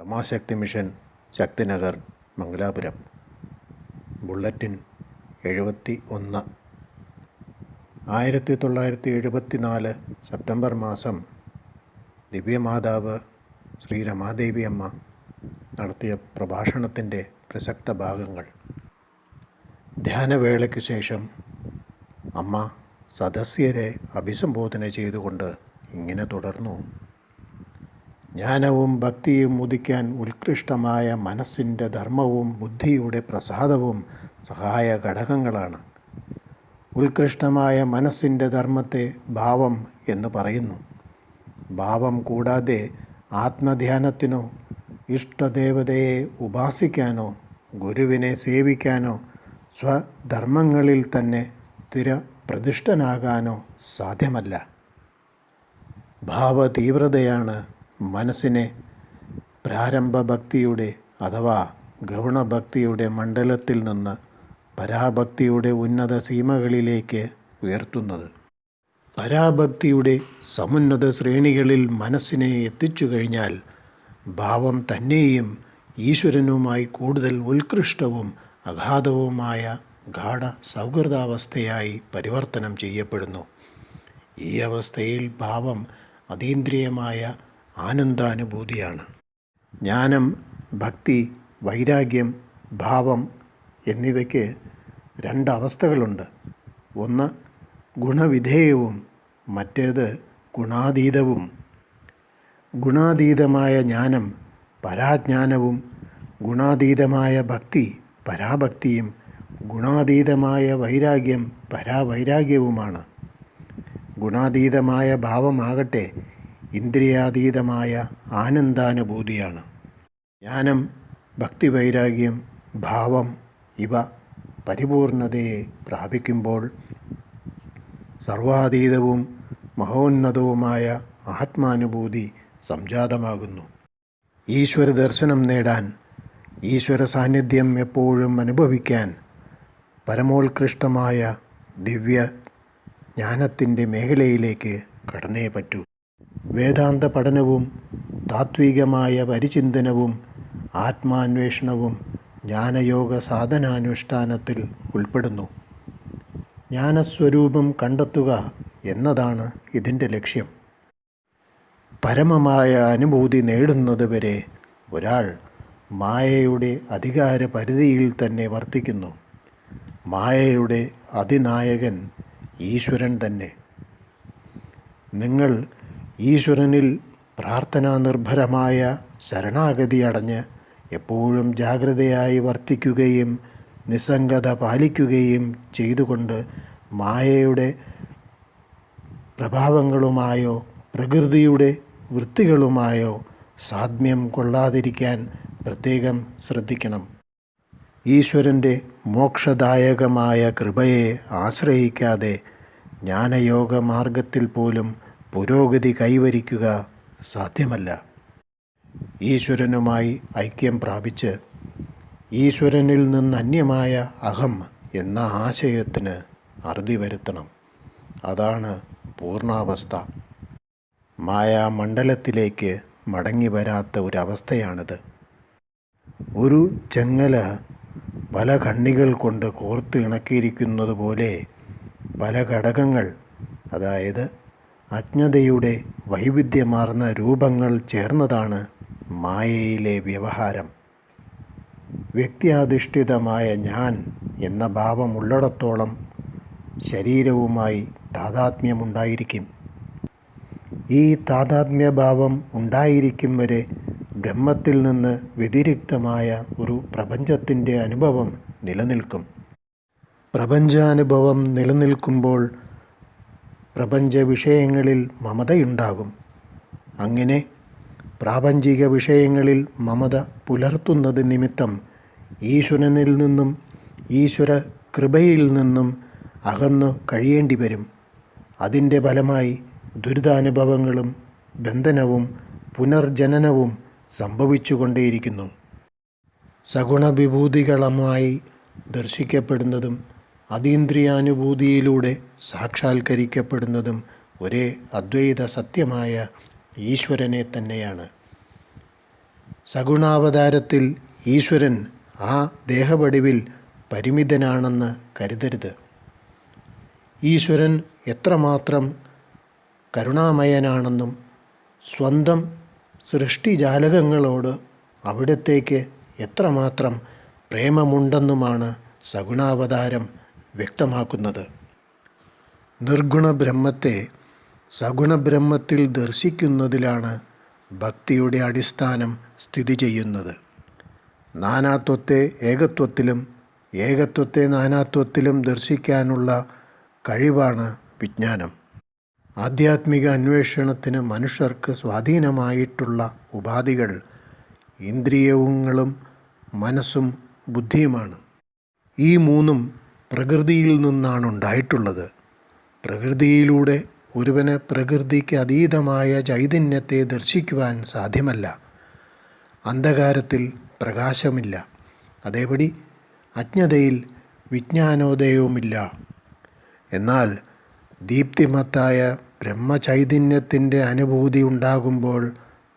രമാശക്തി mission Shaktinagar Mangalapuram. Bulletin എഴുപത്തി ഒന്ന് ആയിരത്തി തൊള്ളായിരത്തി എഴുപത്തി നാല് സെപ്റ്റംബർ മാസം ദിവ്യമാതാവ് ശ്രീ രമാദേവി അമ്മ നടത്തിയ പ്രഭാഷണത്തിന്റെ പ്രസക്ത ഭാഗങ്ങൾ. ധ്യാനവേളയ്ക്ക് ശേഷം അമ്മ സദസ്യരെ അഭിസംബോധന ചെയ്തുകൊണ്ട് ഇങ്ങനെ തുടർന്നു. ജ്ഞാനവും ഭക്തിയും ഉദിക്കാൻ ഉത്കൃഷ്ടമായ മനസ്സിന്റെ ധർമ്മവും ബുദ്ധിയുടെ പ്രസാദവും സഹായ ഘടകങ്ങളാണ് ഉത്കൃഷ്ടമായ മനസ്സിന്റെ ധർമ്മത്തെ ഭാവം എന്ന് പറയുന്നു. ഭാവം കൂടാതെ ആത്മധ്യാനത്തിനോ ഇഷ്ടദേവതയെ ഉപാസിക്കാനോ ഗുരുവിനെ സേവിക്കാനോ സ്വധർമ്മങ്ങളിൽ തന്നെ സ്ഥിര പ്രതിഷ്ഠനാകാനോ സാധ്യമല്ല. ഭാവതീവ്രതയാണ് മനസ്സിനെ പ്രാരംഭ ഭക്തിയുടെ അഥവാ ഗൗണഭക്തിയുടെ മണ്ഡലത്തിൽ നിന്ന് പരാഭക്തിയുടെ ഉന്നത സീമകളിലേക്ക് ഉയർത്തുന്നത്. പരാഭക്തിയുടെ സമുന്നത ശ്രേണികളിൽ മനസ്സിനെ എത്തിച്ചു കഴിഞ്ഞാൽ ഭാവം തന്നെയും ഈശ്വരനുമായി കൂടുതൽ ഉത്കൃഷ്ടവും അഗാധവുമായ ഗാഠ സൗഹൃദാവസ്ഥയായി പരിവർത്തനം ചെയ്യപ്പെടുന്നു. ഈ അവസ്ഥയിൽ ഭാവം അതീന്ദ്രിയമായ ആനന്ദാനുഭൂതിയാണ്. ജ്ഞാനം ഭക്തി വൈരാഗ്യം ഭാവം എന്നിവയ്ക്ക് രണ്ടവസ്ഥകളുണ്ട്. ഒന്ന് ഗുണവിധേയവും മറ്റേത് ഗുണാതീതവും. ഗുണാതീതമായ ജ്ഞാനം പരാജ്ഞാനവും ഗുണാതീതമായ ഭക്തി പരാഭക്തിയും ഗുണാതീതമായ വൈരാഗ്യം പരാവൈരാഗ്യവുമാണ്. ഗുണാതീതമായ ഭാവമാകട്ടെ ഇന്ദ്രിയാതീതമായ ആനന്ദാനുഭൂതിയാണ്. ജ്ഞാനം ഭക്തിവൈരാഗ്യം ഭാവം ഇവ പരിപൂർണതയെ പ്രാപിക്കുമ്പോൾ സർവാതീതവും മഹോന്നതവുമായ ആത്മാനുഭൂതി സംജാതമാകുന്നു. ഈശ്വര ദർശനം നേടാൻ ഈശ്വര സാന്നിധ്യം എപ്പോഴും അനുഭവിക്കാൻ പരമോത്കൃഷ്ടമായ ദിവ്യ ജ്ഞാനത്തിന്റെ മേഖലയിലേക്ക് കടന്നേ പറ്റൂ. വേദാന്ത പഠനവും താത്വികമായ പരിചിന്തനവും ആത്മാന്വേഷണവും ജ്ഞാനയോഗ സാധനാനുഷ്ഠാനത്തിൽ ഉൾപ്പെടുന്നു. ജ്ഞാനസ്വരൂപം കണ്ടെത്തുക എന്നതാണ് ഇതിന്റെ ലക്ഷ്യം. പരമമായ അനുഭൂതി നേടുന്നതുവരെ ഒരാൾ മായയുടെ അധികാര പരിധിയിൽ തന്നെ വർത്തിക്കുന്നു. മായയുടെ അതിനായകൻ ഈശ്വരൻ തന്നെ. നിങ്ങൾ ഈശ്വരനിൽ പ്രാർത്ഥനാ നിർഭരമായ ശരണാഗതി അടഞ്ഞ് എപ്പോഴും ജാഗ്രതയായി വർത്തിക്കുകയും നിസ്സംഗത പാലിക്കുകയും ചെയ്തുകൊണ്ട് മായയുടെ പ്രഭാവങ്ങളുമായോ പ്രകൃതിയുടെ വൃത്തികളുമായോ സാധ്മ്യം കൊള്ളാതിരിക്കാൻ പ്രത്യേകം ശ്രദ്ധിക്കണം. ഈശ്വരന്റെ മോക്ഷദായകമായ കൃപയെ ആശ്രയിക്കാതെ ജ്ഞാനയോഗ മാർഗത്തിൽ പോലും പുരോഗതി കൈവരിക്കുക സാധ്യമല്ല. ഈശ്വരനുമായി ഐക്യം പ്രാപിച്ച് ഈശ്വരനിൽ നിന്ന് അന്യമായ അഹം എന്ന ആശയത്തിന് അറുതി വരുത്തണം. അതാണ് പൂർണാവസ്ഥ. മായാമണ്ഡലത്തിലേക്ക് മടങ്ങി വരാത്ത ഒരവസ്ഥയാണിത്. ഒരു ചെങ്ങല പല കണ്ണികൾ കൊണ്ട് കോർത്ത് ഇണക്കിയിരിക്കുന്നത് പോലെ പല ഘടകങ്ങൾ അതായത് അജ്ഞതയുടെ വൈവിധ്യമാർന്ന രൂപങ്ങൾ ചേർന്നതാണ് മായയിലെ വ്യവഹാരം. വ്യക്തിയാധിഷ്ഠിതമായ ഞാൻ എന്ന ഭാവം ഉള്ളിടത്തോളം ശരീരവുമായി താതാത്മ്യമുണ്ടായിരിക്കും. ഈ താതാത്മ്യഭാവം ഉണ്ടായിരിക്കും വരെ ബ്രഹ്മത്തിൽ നിന്ന് വ്യതിരിക്തമായ ഒരു പ്രപഞ്ചത്തിന്റെ അനുഭവം നിലനിൽക്കും. പ്രപഞ്ചാനുഭവം നിലനിൽക്കുമ്പോൾ പ്രപഞ്ച വിഷയങ്ങളിൽ മമതയുണ്ടാകും. അങ്ങനെ പ്രാപഞ്ചിക വിഷയങ്ങളിൽ മമത പുലർത്തുന്നത് നിമിത്തം ഈശ്വരനിൽ നിന്നും ഈശ്വര കൃപയിൽ നിന്നും അകന്നു കഴിയേണ്ടി വരും അതിന്റെ ഫലമായി ദുരിതാനുഭവങ്ങളും ബന്ധനവും പുനർജനനവും സംഭവിച്ചുകൊണ്ടേയിരിക്കുന്നു. സഗുണവിഭൂതികളുമായി ദർശിക്കപ്പെടുന്നതും അതീന്ദ്രിയാനുഭൂതിയിലൂടെ സാക്ഷാത്കരിക്കപ്പെടുന്നതും ഒരേ അദ്വൈത സത്യമായ ഈശ്വരനെ തന്നെയാണ്. സഗുണാവതാരത്തിൽ ഈശ്വരൻ ആ ദേഹവടിവിൽ പരിമിതനാണെന്ന് കരുതരുത്. ഈശ്വരൻ എത്രമാത്രം കരുണാമയനാണെന്നും സ്വന്തം സൃഷ്ടിജാലകങ്ങളോട് അവിടത്തേക്ക് എത്രമാത്രം പ്രേമമുണ്ടെന്നുമാണ് സഗുണാവതാരം വ്യക്തമാക്കുന്നത്. നിർഗുണ ബ്രഹ്മത്തെ സഗുണ ബ്രഹ്മത്തിൽ ദർശിക്കുന്നതിലാണ് ഭക്തിയുടെ അടിസ്ഥാനം സ്ഥിതി ചെയ്യുന്നത്. നാനാത്വത്തെ ഏകത്വത്തിലും ഏകത്വത്തെ നാനാത്വത്തിലും ദർശിക്കാനുള്ള കഴിവാണ് വിജ്ഞാനം. ആധ്യാത്മിക അന്വേഷണത്തിന് മനുഷ്യർക്ക് സ്വാധീനമായിട്ടുള്ള ഉപാധികൾ ഇന്ദ്രിയങ്ങളും മനസ്സും ബുദ്ധിയുമാണ്. ഈ മൂന്നും പ്രകൃതിയിൽ നിന്നാണ് ഉണ്ടായിട്ടുള്ളത്. പ്രകൃതിയിലൂടെ ഒരുവന് പ്രകൃതിക്ക് അതീതമായ ചൈതന്യത്തെ ദർശിക്കുവാൻ സാധ്യമല്ല. അന്ധകാരത്തിൽ പ്രകാശമില്ല. അതേപടി അജ്ഞതയിൽ വിജ്ഞാനോദയവുമില്ല. എന്നാൽ ദീപ്തിമത്തായ ബ്രഹ്മചൈതന്യത്തിന്റെ അനുഭൂതി ഉണ്ടാകുമ്പോൾ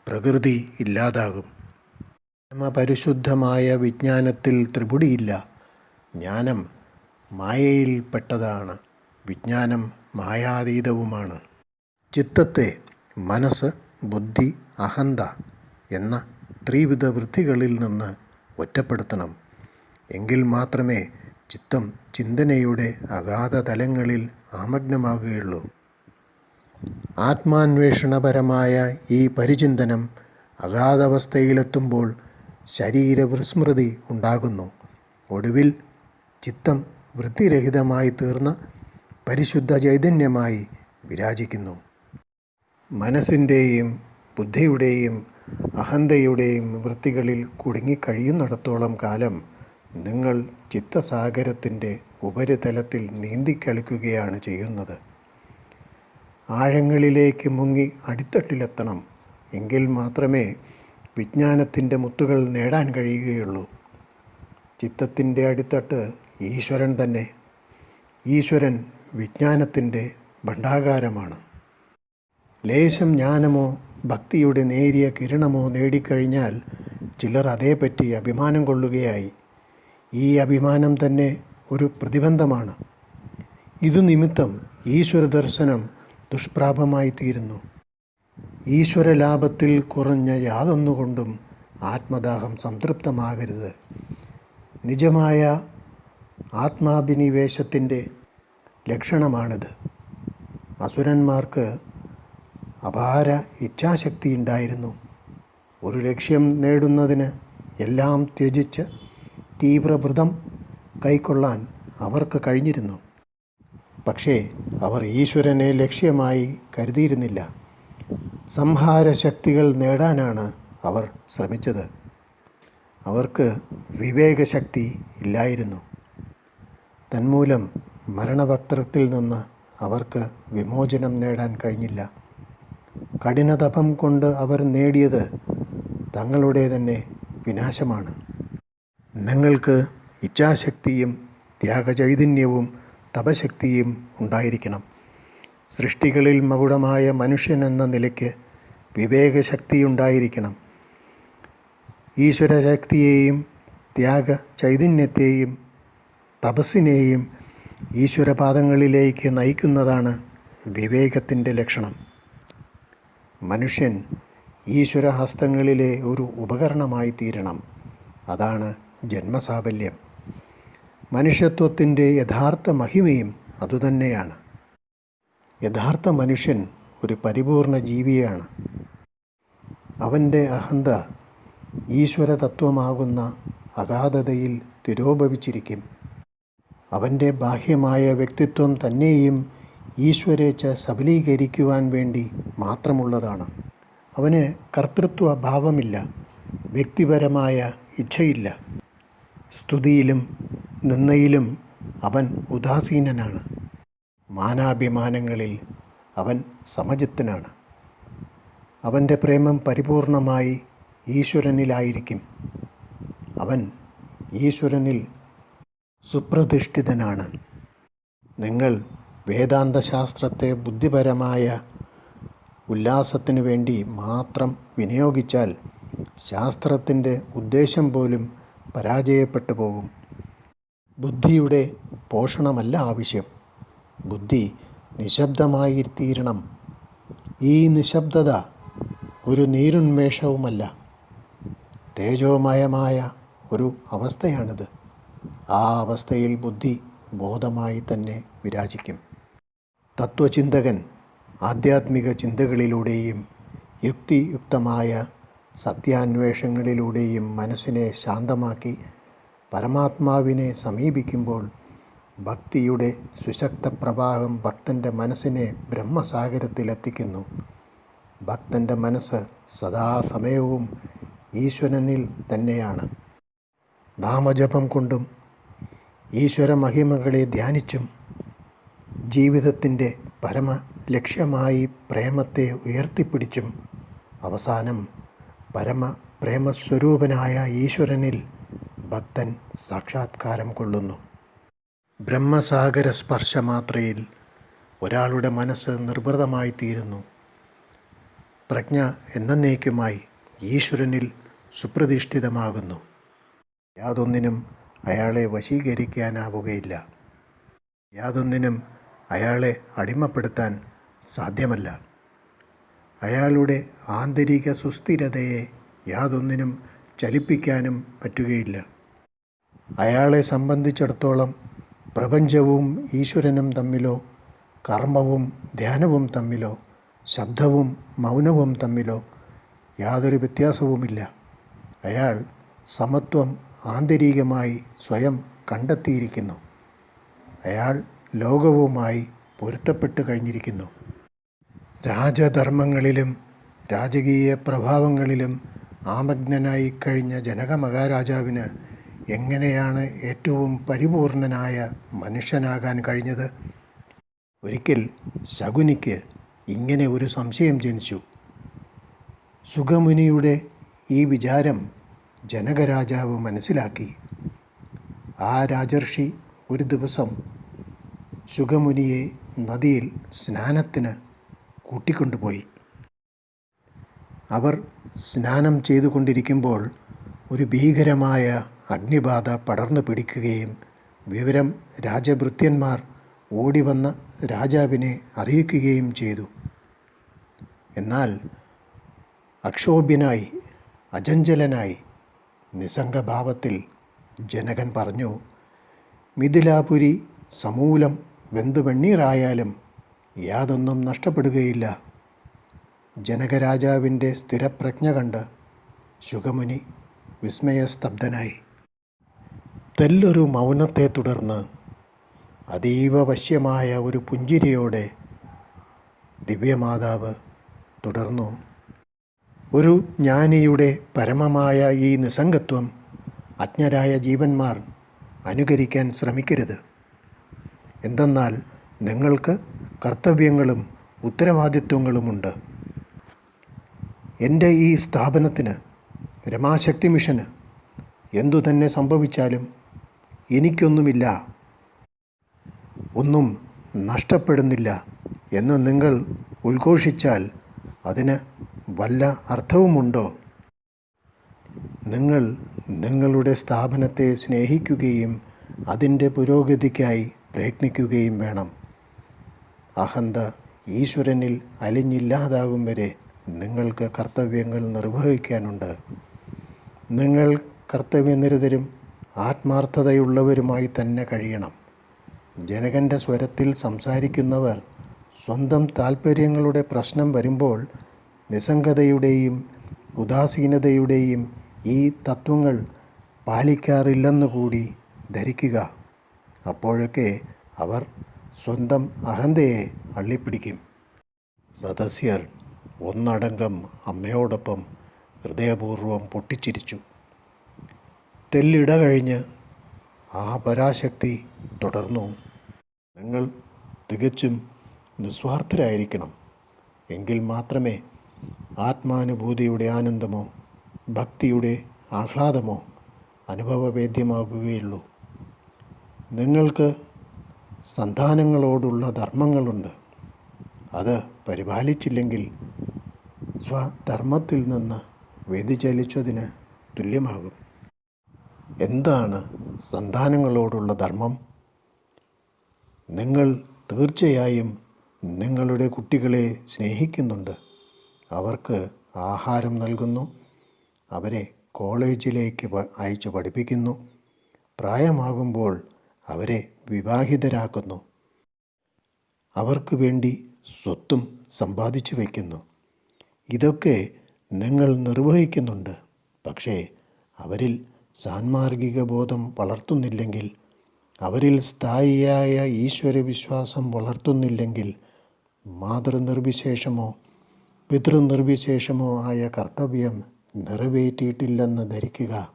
പ്രകൃതി ഇല്ലാതാകും. പരമപരിശുദ്ധമായ വിജ്ഞാനത്തിൽ ത്രിപുടിയില്ല. ജ്ഞാനം മായയിൽപ്പെട്ടതാണ്. വിജ്ഞാനം മായാതീതവുമാണ്. ചിത്തത്തെ മനസ്സ് ബുദ്ധി അഹന്ത എന്ന ത്രിവിധ വൃത്തികളിൽ നിന്ന് ഒറ്റപ്പെടുത്തണം. എങ്കിൽ മാത്രമേ ചിത്തം ചിന്തനയുടെ അഗാധ തലങ്ങളിൽ ആമഗ്നമാകുകയുള്ളൂ. ആത്മാന്വേഷണപരമായ ഈ പരിചിന്തനം അഗാധവസ്ഥയിലെത്തുമ്പോൾ ശരീരവിസ്മൃതി ഉണ്ടാകുന്നു. ഒടുവിൽ ചിത്തം വൃത്തിരഹിതമായി തീർന്ന പരിശുദ്ധ ചൈതന്യമായി വിരാജിക്കുന്നു. മനസ്സിന്റെയും ബുദ്ധിയുടെയും അഹന്തയുടെയും വൃത്തികളിൽ കുടുങ്ങിക്കഴിയുന്നിടത്തോളം കാലം നിങ്ങൾ ചിത്തസാഗരത്തിന്റെ ഉപരിതലത്തിൽ നീന്തിക്കളിക്കുകയാണ് ചെയ്യുന്നത്. ആഴങ്ങളിലേക്ക് മുങ്ങി അടിത്തട്ടിലെത്തണം എങ്കിൽ മാത്രമേ വിജ്ഞാനത്തിന്റെ മുത്തുകൾ നേടാൻ കഴിയുകയുള്ളൂ. ചിത്തത്തിന്റെ അടിത്തട്ട് ഈശ്വരൻ തന്നെ. ഈശ്വരൻ വിജ്ഞാനത്തിന്റെ ഭണ്ഡാകാരമാണ്. ലേശം ജ്ഞാനമോ ഭക്തിയുടെ നേരിയ കിരണമോ നേടിക്കഴിഞ്ഞാൽ ചിലർ അതേപ്പറ്റി അഭിമാനം കൊള്ളുകയായി. ഈ അഭിമാനം തന്നെ ഒരു പ്രതിബന്ധമാണ്. ഇതു നിമിത്തം ഈശ്വര ദർശനം ദുഷ്പ്രാപമായി തീരുന്നു. ഈശ്വര ലാഭത്തിൽ കുറഞ്ഞ യാതൊന്നുകൊണ്ടും ആത്മദാഹം സംതൃപ്തമാകരുത്. നിജമായ ആത്മാഭിനിവേശത്തിന്റെ ലക്ഷണമാണിത്. അസുരന്മാർക്ക് അപാര ഇച്ഛാശക്തി ഉണ്ടായിരുന്നു ഒരു ലക്ഷ്യം നേടുന്നതിന് എല്ലാം ത്യജിച്ച് തീവ്രവ്രതം കൈക്കൊള്ളാൻ അവർക്ക് കഴിഞ്ഞിരുന്നു. പക്ഷേ അവർ ഈശ്വരനെ ലക്ഷ്യമായി കരുതിയിരുന്നില്ല. സംഹാരശക്തികൾ നേടാനാണ് അവർ ശ്രമിച്ചത്. അവർക്ക് വിവേകശക്തി ഇല്ലായിരുന്നു. തന്മൂലം മരണവസ്ത്രത്തിൽ നിന്ന് അവർക്ക് വിമോചനം നേടാൻ കഴിഞ്ഞില്ല. കഠിനതപം കൊണ്ട് അവർ നേടിയത് തങ്ങളുടെ തന്നെ വിനാശമാണ്. നിങ്ങൾക്ക് ഇച്ഛാശക്തിയും ത്യാഗചൈതന്യവും തപശക്തിയും ഉണ്ടായിരിക്കണം. സൃഷ്ടികളിൽ മകുടമായ മനുഷ്യൻ എന്ന നിലയ്ക്ക് വിവേകശക്തി ഉണ്ടായിരിക്കണം. ഈശ്വരശക്തിയെയും ത്യാഗ ചൈതന്യത്തെയും തപസ്സിനെയും ഈശ്വരപാദങ്ങളിലേക്ക് നയിക്കുന്നതാണ് വിവേകത്തിന്റെ ലക്ഷണം. മനുഷ്യൻ ഈശ്വരഹസ്തങ്ങളിലെ ഒരു ഉപകരണമായി തീരണം അതാണ് ജന്മസാഫല്യം. മനുഷ്യത്വത്തിന്റെ യഥാർത്ഥ മഹിമയും അതുതന്നെയാണ്. യഥാർത്ഥ മനുഷ്യൻ ഒരു പരിപൂർണ ജീവിയാണ്. അവന്റെ അഹന്ത ഈശ്വരതത്വമാകുന്ന അഗാധതയിൽ തിരോഭവിച്ചിരിക്കും. അവന്റെ ബാഹ്യമായ വ്യക്തിത്വം തന്നെയും ഈശ്വരേച്ഛ സബലീകരിക്കുവാൻ വേണ്ടി മാത്രമുള്ളതാണ്. അവന് കർത്തൃത്വ ഭാവമില്ല വ്യക്തിപരമായ ഇച്ഛയില്ല. സ്തുതിയിലും നിന്നയിലും അവൻ ഉദാസീനനാണ്. മാനാഭിമാനങ്ങളിൽ അവൻ സമചിത്തനാണ്. അവന്റെ പ്രേമം പരിപൂർണമായി ഈശ്വരനിലായിരിക്കും. അവൻ ഈശ്വരനിൽ സുപ്രതിഷ്ഠിതനാണ് നിങ്ങൾ വേദാന്തശാസ്ത്രത്തെ ബുദ്ധിപരമായ ഉല്ലാസത്തിനു വേണ്ടി മാത്രം വിനിയോഗിച്ചാൽ ശാസ്ത്രത്തിന്റെ ഉദ്ദേശം പോലും പരാജയപ്പെട്ടു പോകും. ബുദ്ധിയുടെ പോഷണമല്ല ആവശ്യം. ബുദ്ധി നിശബ്ദമായി തീരണം ഈ നിശബ്ദത ഒരു നീരുന്മേഷവുമല്ല. തേജോമയമായ ഒരു അവസ്ഥയാണിത്. ആ അവസ്ഥയിൽ ബുദ്ധി ബോധമായി തന്നെ വിരാജിക്കും. തത്വചിന്തകൻ ആധ്യാത്മിക ചിന്തകളിലൂടെയും യുക്തിയുക്തമായ സത്യാന്വേഷങ്ങളിലൂടെയും മനസ്സിനെ ശാന്തമാക്കി പരമാത്മാവിനെ സമീപിക്കുമ്പോൾ ഭക്തിയുടെ സുശക്ത പ്രവാഹം ഭക്തന്റെ മനസ്സിനെ ബ്രഹ്മസാഗരത്തിലെത്തിക്കുന്നു. ഭക്തന്റെ മനസ്സ് സദാസമയവും ഈശ്വരനിൽ തന്നെയാണ്. നാമജപം കൊണ്ടും ഈശ്വര മഹിമകളെ ധ്യാനിച്ചും ജീവിതത്തിന്റെ പരമ ലക്ഷ്യമായി പ്രേമത്തെ ഉയർത്തിപ്പിടിച്ചും അവസാനം പരമ പ്രേമസ്വരൂപനായ ഈശ്വരനിൽ ഭക്തൻ സാക്ഷാത്കാരം കൊള്ളുന്നു. ബ്രഹ്മസാഗര സ്പർശമാത്രയിൽ ഒരാളുടെ മനസ്സ് നിർഭൃതമായി തീരുന്നു. പ്രജ്ഞ എന്നേക്കുമായി ഈശ്വരനിൽ സുപ്രതിഷ്ഠിതമാകുന്നു. യാതൊന്നിനും അയാളെ വശീകരിക്കാനാവുകയില്ല. യാതൊന്നിനും അയാളെ അടിമപ്പെടുത്താൻ സാധ്യമല്ല. അയാളുടെ ആന്തരിക സുസ്ഥിരതയെ യാതൊന്നിനും ചലിപ്പിക്കാനും പറ്റുകയില്ല. അയാളെ സംബന്ധിച്ചിടത്തോളം പ്രപഞ്ചവും ഈശ്വരനും തമ്മിലോ കർമ്മവും ധ്യാനവും തമ്മിലോ ശബ്ദവും മൗനവും തമ്മിലോ യാതൊരു വ്യത്യാസവുമില്ല. അയാൾ സമത്വം ആന്തരികമായി സ്വയം കണ്ടെത്തിയിരിക്കുന്നു. അയാൾ ലോകവുമായി പൊരുത്തപ്പെട്ട് കഴിഞ്ഞിരിക്കുന്നു. രാജധർമ്മങ്ങളിലും രാജകീയ പ്രഭാവങ്ങളിലും ആമഗ്നനായി കഴിഞ്ഞ ജനക മഹാരാജാവിന് എങ്ങനെയാണ് ഏറ്റവും പരിപൂർണനായ മനുഷ്യനാകാൻ കഴിഞ്ഞത്? ഒരിക്കൽ ശകുനിക്ക് ഇങ്ങനെ ഒരു സംശയം ജനിച്ചു. സുഖമുനിയുടെ ഈ വിചാരം ജനകരാജാവ് മനസ്സിലാക്കി. ആ രാജർഷി ഒരു ദിവസം സുഗമുനിയെ നദിയിൽ സ്നാനത്തിന് കൂട്ടിക്കൊണ്ടുപോയി. അവർ സ്നാനം ചെയ്തുകൊണ്ടിരിക്കുമ്പോൾ ഒരു ഭീകരമായ അഗ്നിബാധ പടർന്നു പിടിക്കുകയും വിവരം രാജഭൃത്യന്മാർ ഓടിവന്ന രാജാവിനെ അറിയിക്കുകയും ചെയ്തു. എന്നാൽ അക്ഷോഭ്യനായി അചഞ്ചലനായി നിസ്സംഗഭാവത്തിൽ ജനകൻ പറഞ്ഞു മിഥിലാപുരി സമൂലം വെന്തുവെണ്ണീറായാലും യാതൊന്നും നഷ്ടപ്പെടുകയില്ല ജനകരാജാവിന്റെ സ്ഥിരപ്രജ്ഞ കണ്ട് ശുഗമുനി വിസ്മയസ്തബ്ധനായി. തെല്ലൊരു മൗനത്തെ തുടർന്ന് അതീവ വശ്യമായ ഒരു പുഞ്ചിരിയോടെ ദിവ്യമാതാവ് തുടർന്നു ഒരു ജ്ഞാനിയുടെ പരമമായ ഈ നിസ്സംഗത്വം അജ്ഞരായ ജീവന്മാർ അനുകരിക്കാൻ ശ്രമിക്കരുത്. എന്തെന്നാൽ നിങ്ങൾക്ക് കർത്തവ്യങ്ങളും ഉത്തരവാദിത്വങ്ങളുമുണ്ട്. എന്റെ ഈ സ്ഥാപനത്തിന് രമാശക്തി മിഷന് എന്തു തന്നെ സംഭവിച്ചാലും എനിക്കൊന്നുമില്ല. ഒന്നും നഷ്ടപ്പെടുന്നില്ല എന്ന് നിങ്ങൾ ഉദ്ഘോഷിച്ചാൽ അതിന് വല്ല അർത്ഥവുമുണ്ടോ? നിങ്ങൾ നിങ്ങളുടെ സ്ഥാപനത്തെ സ്നേഹിക്കുകയും അതിന്റെ പുരോഗതിക്കായി പ്രയത്നിക്കുകയും വേണം. അഹന്ത ഈശ്വരനിൽ അലിഞ്ഞില്ലാതാകും വരെ നിങ്ങൾക്ക് കർത്തവ്യങ്ങൾ നിർവഹിക്കാനുണ്ട്. നിങ്ങൾ കർത്തവ്യനിരതരും ആത്മാർത്ഥതയുള്ളവരുമായി തന്നെ കഴിയണം. ജനകന്റെ സ്വരത്തിൽ സംസാരിക്കുന്നവർ സ്വന്തം താൽപ്പര്യങ്ങളുടെ പ്രശ്നം വരുമ്പോൾ നിസ്സംഗതയുടെയും ഉദാസീനതയുടെയും ഈ തത്വങ്ങൾ പാലിക്കാറില്ലെന്നുകൂടി ധരിക്കുക. അപ്പോഴൊക്കെ അവർ സ്വന്തം അഹന്തയെ അള്ളിപ്പിടിക്കും. സദസ്യർ ഒന്നടങ്കം അമ്മയോടൊപ്പം ഹൃദയപൂർവം പൊട്ടിച്ചിരിച്ചു. തെല്ലിട കഴിഞ്ഞ് ആ പരാശക്തി തുടർന്നു. നിങ്ങൾ തികച്ചും നിസ്വാർത്ഥരായിരിക്കണം. എങ്കിൽ മാത്രമേ ആത്മാനുഭൂതിയുടെ ആനന്ദമോ ഭക്തിയുടെ ആഹ്ലാദമോ അനുഭവവേദ്യമാകുകയുള്ളൂ. നിങ്ങൾക്ക് സന്താനങ്ങളോടുള്ള ധർമ്മങ്ങളുണ്ട്. അത് പരിപാലിച്ചില്ലെങ്കിൽ സ്വധർമ്മത്തിൽ നിന്ന് വ്യതിചലിച്ചതിന് തുല്യമാകും. എന്താണ് സന്താനങ്ങളോടുള്ള ധർമ്മം? നിങ്ങൾ തീർച്ചയായും നിങ്ങളുടെ കുട്ടികളെ സ്നേഹിക്കുന്നുണ്ട്. അവർക്ക് ആഹാരം നൽകുന്നു. അവരെ കോളേജിലേക്ക് അയച്ചു പഠിപ്പിക്കുന്നു. പ്രായമാകുമ്പോൾ അവരെ വിവാഹിതരാക്കുന്നു. അവർക്ക് വേണ്ടി സ്വത്തും സമ്പാദിച്ചു വയ്ക്കുന്നു ഇതൊക്കെ നിങ്ങൾ നിർവഹിക്കുന്നുണ്ട്. പക്ഷേ അവരിൽ സാൻമാർഗിക ബോധം വളർത്തുന്നില്ലെങ്കിൽ അവരിൽ സ്ഥായിയായ ഈശ്വരവിശ്വാസം വളർത്തുന്നില്ലെങ്കിൽ മാതൃനിർവിശേഷമോ പിതൃനിർവിശേഷമോ ആയ കർത്തവ്യം നിറവേറ്റിയിട്ടില്ലെന്ന് ധരിക്കുക.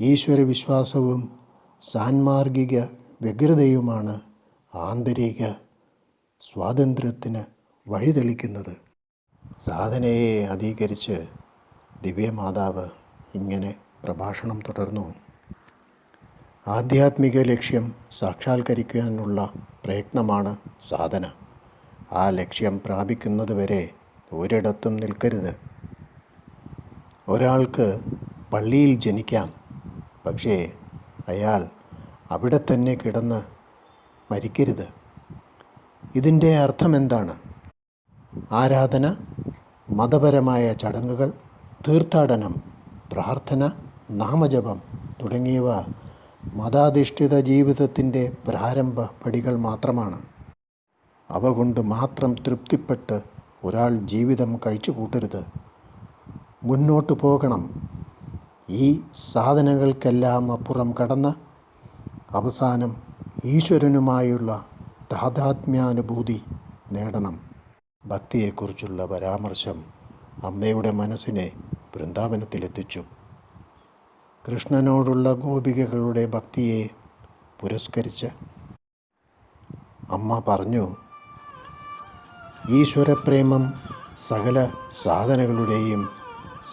ഈശ്വരവിശ്വാസവും സാൻമാർഗിക വ്യഗ്രതയുമാണ് ആന്തരിക സ്വാതന്ത്ര്യത്തിന് വഴിതെളിക്കുന്നത്. സാധനയെ അധീകരിച്ച് ദിവ്യമാതാവ് ഇങ്ങനെ പ്രഭാഷണം തുടർന്നു. ആധ്യാത്മിക ലക്ഷ്യം സാക്ഷാത്കരിക്കാനുള്ള പ്രയത്നമാണ് സാധന. ആ ലക്ഷ്യം പ്രാപിക്കുന്നതുവരെ ഒരിടത്തും നിൽക്കരുത്. ഒരാൾക്ക് പള്ളിയിൽ ജനിക്കാം. പക്ഷേ അയാൾ അവിടെ തന്നെ കിടന്ന് മരിക്കരുത്. ഇതിന്റെ അർത്ഥം എന്താണ്? ആരാധന മതപരമായ ചടങ്ങുകൾ തീർത്ഥാടനം പ്രാർത്ഥന നാമജപം തുടങ്ങിയവ മതാധിഷ്ഠിത ജീവിതത്തിന്റെ പ്രാരംഭ പടികൾ മാത്രമാണ്. അവ കൊണ്ട് മാത്രം തൃപ്തിപ്പെട്ട് ഒരാൾ ജീവിതം കഴിച്ചു കൂട്ടരുത്. മുന്നോട്ട് പോകണം. ഈ സാധനങ്ങൾക്കെല്ലാം അപ്പുറം കടന്ന് അവസാനം ഈശ്വരനുമായുള്ള താതാത്മ്യാനുഭൂതി നേടണം. ഭക്തിയെക്കുറിച്ചുള്ള പരാമർശം അമ്മയുടെ മനസ്സിനെ വൃന്ദാവനത്തിലെത്തിച്ചു. കൃഷ്ണനോടുള്ള ഗോപികകളുടെ ഭക്തിയെ പുരസ്കരിച്ച് അമ്മ പറഞ്ഞു ഈശ്വരപ്രേമം സകല സാധനകളുടെയും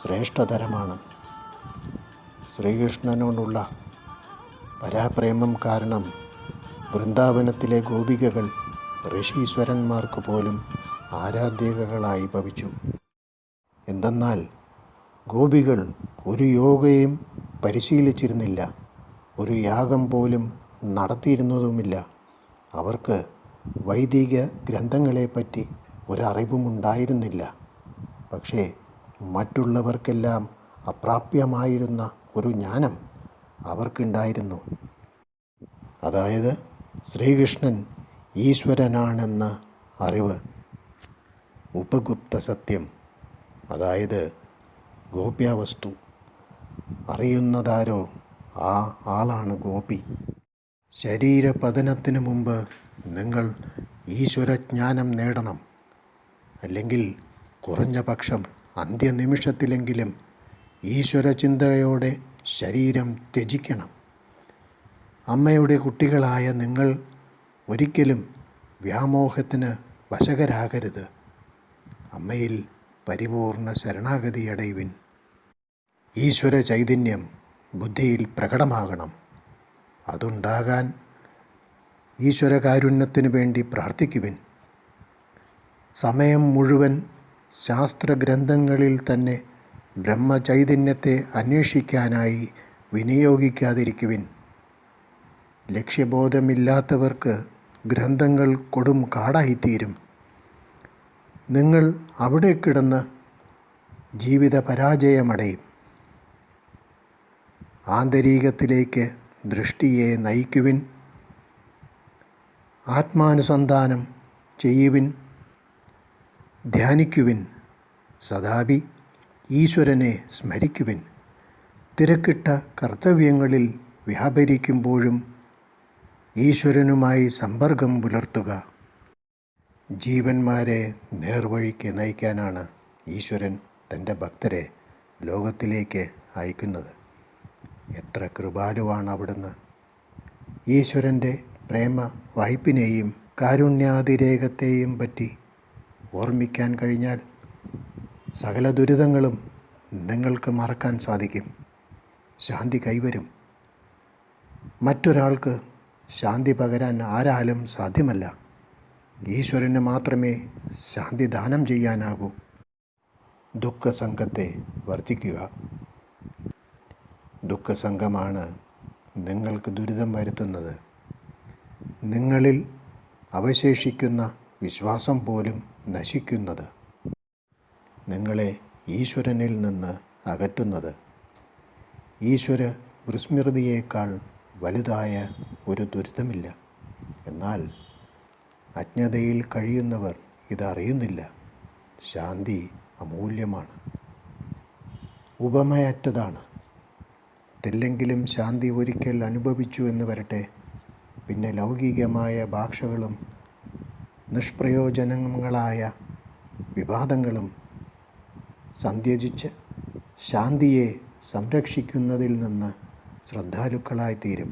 ശ്രേഷ്ഠതരമാണ്. ശ്രീകൃഷ്ണനോടുള്ള പരാപ്രേമം കാരണം വൃന്ദാവനത്തിലെ ഗോപികകൾ ഋഷീശ്വരന്മാർക്ക് പോലും ആരാധ്യകളായി ഭവിച്ചു. എന്തെന്നാൽ ഗോപികൾ ഒരു യോഗയും പരിശീലിച്ചിരുന്നില്ല. ഒരു യാഗം പോലും നടത്തിയിരുന്നതുമില്ല. അവർക്ക് വൈദിക ഗ്രന്ഥങ്ങളെപ്പറ്റി ഒരറിവുമുണ്ടായിരുന്നില്ല. പക്ഷേ മറ്റുള്ളവർക്കെല്ലാം അപ്രാപ്യമായിരുന്ന ഒരു ജ്ഞാനം അവർക്കുണ്ടായിരുന്നു. അതായത് ശ്രീകൃഷ്ണൻ ഈശ്വരനാണെന്ന അറിവ്. ഉപഗുപ്ത സത്യം അതായത് ഗോപ്യാവസ്തു. അറിയുന്നതാരോ ആ ആളാണ് ഗോപി. ശരീരപതനത്തിന് മുമ്പ് നിങ്ങൾ ഈശ്വരജ്ഞാനം നേടണം. അല്ലെങ്കിൽ കുറഞ്ഞ പക്ഷം അന്ത്യനിമിഷത്തിലെങ്കിലും ഈശ്വരചിന്തയോടെ ശരീരം ത്യജിക്കണം. അമ്മയുടെ കുട്ടികളായ നിങ്ങൾ ഒരിക്കലും വ്യാമോഹത്തിന് വശകരാകരുത്. അമ്മയിൽ പരിപൂർണ ശരണാഗതിയടയുവിൻ ഈശ്വര ചൈതന്യം ബുദ്ധിയിൽ പ്രകടമാകണം. അതുണ്ടാകാൻ ഈശ്വരകാരുണ്യത്തിനു വേണ്ടി പ്രാർത്ഥിക്കുവിൻ. സമയം മുഴുവൻ ശാസ്ത്രഗ്രന്ഥങ്ങളിൽ തന്നെ ബ്രഹ്മചൈതന്യത്തെ അന്വേഷിക്കാനായി വിനിയോഗിക്കാതിരിക്കുവിൻ. ലക്ഷ്യബോധമില്ലാത്തവർക്ക് ഗ്രന്ഥങ്ങൾ കൊടും കാടായിത്തീരും. നിങ്ങൾ അവിടെ കിടന്ന് ജീവിത പരാജയമടയും. ആന്തരികത്തിലേക്ക് ദൃഷ്ടിയെ നയിക്കുവിൻ. ആത്മാനുസന്ധാനം ചെയ്യുവിൻ. ധ്യാനിക്കുവിൻ. സദാപി ഈശ്വരനെ സ്മരിക്കുവിൻ. തിരക്കിട്ട കർത്തവ്യങ്ങളിൽ വ്യാപരിക്കുമ്പോഴും ഈശ്വരനുമായി സമ്പർക്കം പുലർത്തുക. ജീവന്മാരെ നേർവഴിക്ക് നയിക്കാനാണ് ഈശ്വരൻ തന്റെ ഭക്തരെ ലോകത്തിലേക്ക് അയക്കുന്നത്. എത്ര കൃപാലുവാണ് അവിടുന്ന്. ഈശ്വരന്റെ പ്രേമ വായ്പിനെയും കാരുണ്യാതിരേകത്തെയും പറ്റി ഓർമ്മിക്കാൻ കഴിഞ്ഞാൽ സകല ദുരിതങ്ങളും നിങ്ങൾക്ക് മറക്കാൻ സാധിക്കും. ശാന്തി കൈവരും. മറ്റൊരാൾക്ക് ശാന്തി പകരാൻ ആരാലും സാധ്യമല്ല. ഈശ്വരന് മാത്രമേ ശാന്തി ദാനം ചെയ്യാനാകൂ. ദുഃഖസംഘത്തെ വർദ്ധിക്കുക ദുഃഖസംഘമാണ് നിങ്ങൾക്ക് ദുരിതം വരുത്തുന്നത്. നിങ്ങളിൽ അവശേഷിക്കുന്ന വിശ്വാസം പോലും നശിക്കുന്നത്. നിങ്ങളെ ഈശ്വരനിൽ നിന്ന് അകറ്റുന്നത്. ഈശ്വര വിസ്മൃതിയേക്കാൾ വലുതായ ഒരു ദുരിതമില്ല. എന്നാൽ അജ്ഞതയിൽ കഴിയുന്നവർ ഇതറിയുന്നില്ല. ശാന്തി അമൂല്യമാണ്. ഉപമയറ്റതാണ്. തെല്ലെങ്കിലും ശാന്തി ഒരിക്കൽ അനുഭവിച്ചു എന്ന് വരട്ടെ. പിന്നെ ലൗകികമായ ഭാഷകളും നിഷ്പ്രയോജനങ്ങളായ വിവാദങ്ങളും സന്ധ്യജിച്ച് ശാന്തിയെ സംരക്ഷിക്കുന്നതിൽ നിന്ന് ശ്രദ്ധാലുക്കളായിത്തീരും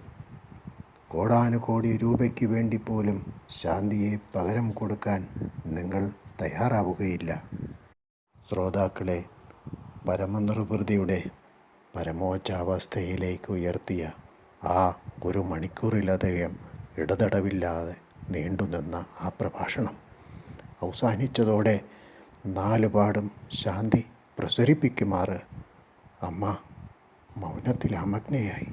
കോടാനുകോടി രൂപയ്ക്ക് വേണ്ടി പോലും ശാന്തിയെ പകരം കൊടുക്കാൻ നിങ്ങൾ തയ്യാറാവുകയില്ല. ശ്രോതാക്കളെ പരമനിർവൃതിയുടെ പരമോച്ചാവസ്ഥയിലേക്ക് ഉയർത്തിയ ആ ഒരു മണിക്കൂറിലധികം ഇടതടവില്ലാതെ നീണ്ടുനിന്ന ആ പ്രഭാഷണം. അവസാനിച്ചതോടെ നാലുപാടും ശാന്തി പ്രസരിപ്പിക്കുമാറ്. അമ്മ മൗനത്തിൽ അമഗ്നയായി.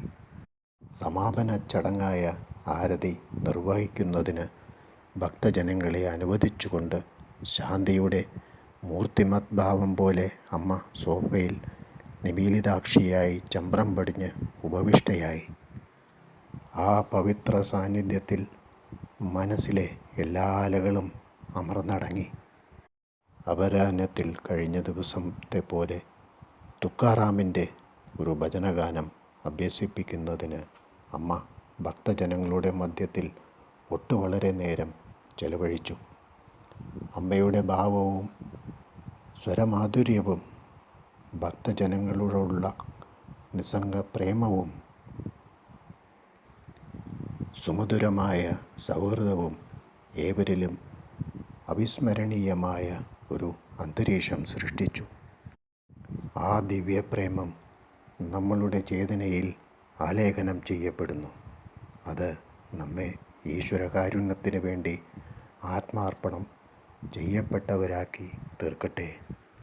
സമാപന ചടങ്ങായ ആരതി നിർവഹിക്കുന്നതിന് ഭക്തജനങ്ങളെ അനുവദിച്ചുകൊണ്ട് ശാന്തിയുടെ മൂർത്തിമത് ഭാവം പോലെ അമ്മ സോഫയിൽ നിമീലിതാക്ഷിയായി ചമ്പ്രം പടിഞ്ഞ് ഉപവിഷ്ടയായി. ആ പവിത്ര സാന്നിധ്യത്തിൽ മനസ്സിലെ എല്ലാ അലകളും അമർന്നടങ്ങി. അപരാഹ്നത്തിൽ കഴിഞ്ഞ ദിവസത്തെ പോലെ തുക്കാറാമിന്റെ ഒരു ഭജനഗാനം അഭ്യസിപ്പിക്കുന്നതിന് അമ്മ ഭക്തജനങ്ങളുടെ മധ്യത്തിൽ ഒട്ടു വളരെ നേരം ചെലവഴിച്ചു. അമ്മയുടെ ഭാവവും സ്വരമാധുര്യവും ഭക്തജനങ്ങളോടുള്ള നിസ്സംഗ പ്രേമവും സുമധുരമായ സൗഹൃദവും ഏവരിലും അവിസ്മരണീയമായ ഒരു അന്തരീക്ഷം സൃഷ്ടിച്ചു. ആ ദിവ്യപ്രേമം നമ്മളുടെ ചേതനയിൽ ആലേഖനം ചെയ്യപ്പെടുന്നു. അത് നമ്മെ ഈശ്വരകാരുണ്യത്തിന് വേണ്ടി ആത്മാർപ്പണം ചെയ്യപ്പെട്ടവരാക്കി തീർക്കട്ടെ.